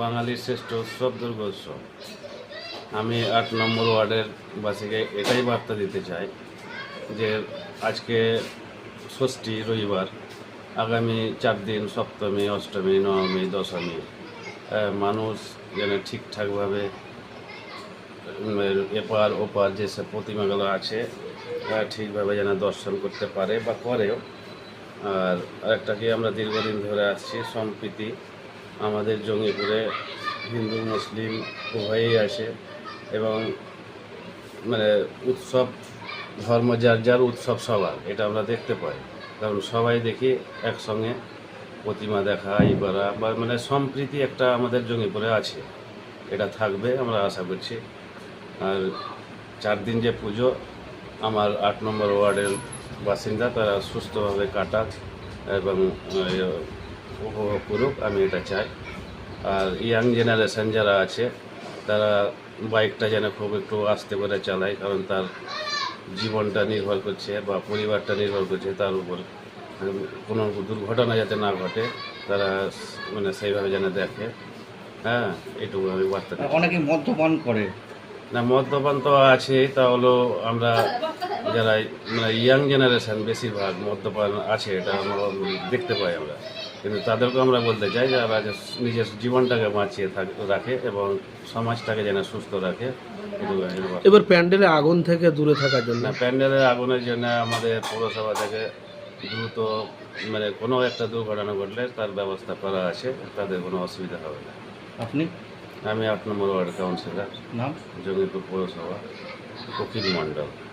বাঙালির শ্রেষ্ঠ উৎসব দুর্গোৎসব। আমি আট নম্বর ওয়ার্ডের বাসীকে এটাই বার্তা দিতে চাই যে আজকে ষষ্ঠী রবিবার, আগামী চার দিন সপ্তমী, অষ্টমী, নবমী, দশমী মানুষ যেন ঠিকঠাকভাবে এপার ওপার যেসব প্রতিমাগুলো আছে ঠিকভাবে যেন দর্শন করতে পারে বা করেও। আর আরেকটা কি আমরা দীর্ঘদিন ধরে আসছি সম্প্রীতি আমাদের জঙ্গিপুরে হিন্দু, মুসলিম উভয়ই আছে এবং মানে উৎসব, ধর্ম যার যার উৎসব সবার, এটা আমরা দেখতে পাই। কারণ সবাই দেখি একসঙ্গে প্রতিমা দেখা, ই করা বা মানে সম্প্রীতি একটা আমাদের জঙ্গিপুরে আছে। এটা থাকবে, আমরা আশা করছি। আর চার দিন যে পুজো, আমার আট নম্বর ওয়ার্ডের বাসিন্দা, তারা সুস্থভাবে কাটাক এবং উপভোগ করুক, আমি এটা চাই। আর ইয়াং জেনারেশন যারা আছে, তারা বাইকটা যেন খুব একটু আস্তে করে চালায়, কারণ তার জীবনটা নির্ভর করছে বা পরিবারটা নির্ভর করছে তার উপর। কোনো দুর্ঘটনা যাতে না ঘটে, তারা মানে সেইভাবে যেন দেখে। হ্যাঁ এটুকু আমি বার্তা। অনেকে মদ্যপান করে। না মদ্যপান তো আছে তা হলো আমরা যারা মানে ইয়াং জেনারেশন বেশিরভাগ মদ্যপান আছে এটা আমরা দেখতে পাই আমরা। কিন্তু তাদেরকে আমরা বলতে চাই যারা যে নিজের জীবনটাকে বাঁচিয়ে থাক রাখে এবং সমাজটাকে যেন সুস্থ রাখে। এবার প্যান্ডেলে আগুন থেকে দূরে থাকার জন্য? না প্যান্ডেলের আগুনের জন্য আমাদের পৌরসভা থেকে দ্রুত মানে কোনো একটা দুর্ঘটনা ঘটলে তার ব্যবস্থা করা আছে তাদের কোনো অসুবিধা হবে না। আপনি? আমি আট নম্বর ওয়ার্ড কাউন্সিলর নাম? জঙ্গিপুর পৌরসভা। উকিল মণ্ডল।